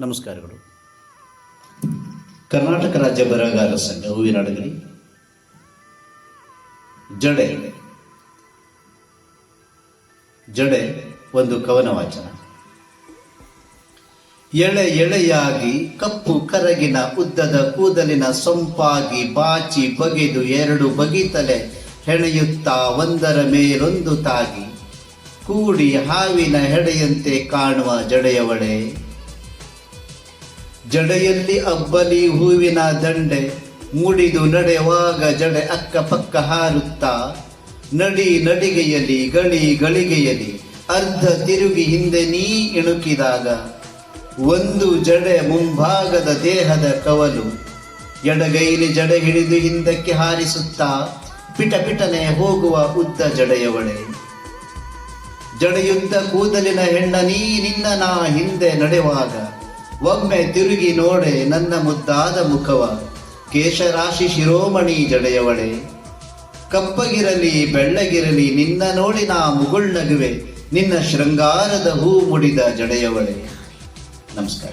ನಮಸ್ಕಾರಗಳು. ಕರ್ನಾಟಕ ರಾಜ್ಯ ಬರಹಗಾರ ಸಂಘ ಹೂವಿನಡಗಲಿ ಜಡೆ. ಜಡೆ ಒಂದು ಕವನ ವಾಚನ. ಎಳೆ ಎಳೆಯಾಗಿ ಕಪ್ಪು ಕರಗಿನ ಉದ್ದದ ಕೂದಲಿನ ಸೊಂಪಾಗಿ ಬಾಚಿ ಬಗೆದು ಎರಡು ಬಗಿತಲೆ ಹೆಣೆಯುತ್ತಾ ಒಂದರ ಮೇಲೊಂದು ತಾಗಿ. ಕೂಡಿ ಹಾವಿನ ಹೆಡೆಯಂತೆ ಕಾಣುವ ಜಡೆಯವಳೆ. ಜಡೆಯಲ್ಲಿ ಅಬ್ಬಲಿ ಹೂವಿನ ದಂಡೆ ಮೂಡಿದು ನಡೆವಾಗ ಜಡೆ ಅಕ್ಕಪಕ್ಕ ಹಾರುತ್ತಾ. ನಡಿ ನಡಿಗೆಯಲ್ಲಿ ಗಳಿ ಗಳಿಗೆಯಲ್ಲಿ ಅರ್ಧ ತಿರುಗಿ ಹಿಂದೆ ನೀ ಇಣುಕಿದಾಗ. ಒಂದು ಜಡೆ ಮುಂಭಾಗದ ದೇಹದ ಕವಲು ಎಡಗೈಲಿ ಜಡೆ ಹಿಡಿದು ಹಿಂದಕ್ಕೆ ಹಾರಿಸುತ್ತಾ ಪಿಟ ಪಿಟನೆ ಹೋಗುವ ಉದ್ದ ಜಡೆಯವಳೆ ಜಡೆಯುದ್ದ ಕೂದಲಿನ ಹೆಣ್ಣ ನೀ ನಿನ್ನ ನಾ ಹಿಂದೆ ನಡೆಯುವಾಗ ಒಮ್ಮೆ ತಿರುಗಿ ನೋಡೆ ನನ್ನ ಮುದ್ದಾದ ಮುಖವ, ಕೇಶರಾಶಿ ಶಿರೋಮಣಿ ಜಡೆಯವಳೆ. ಕಪ್ಪಗಿರಲಿ, ಬೆಳ್ಳಗಿರಲಿ, ನಿನ್ನ ನೋಡಿ ನಾ ಮುಗುಳ್ನಗುವೆ ನಿನ್ನ ಶೃಂಗಾರದ ಹೂ ಮುಡಿದ ಜಡೆಯವಳೆ. ನಮಸ್ಕಾರ.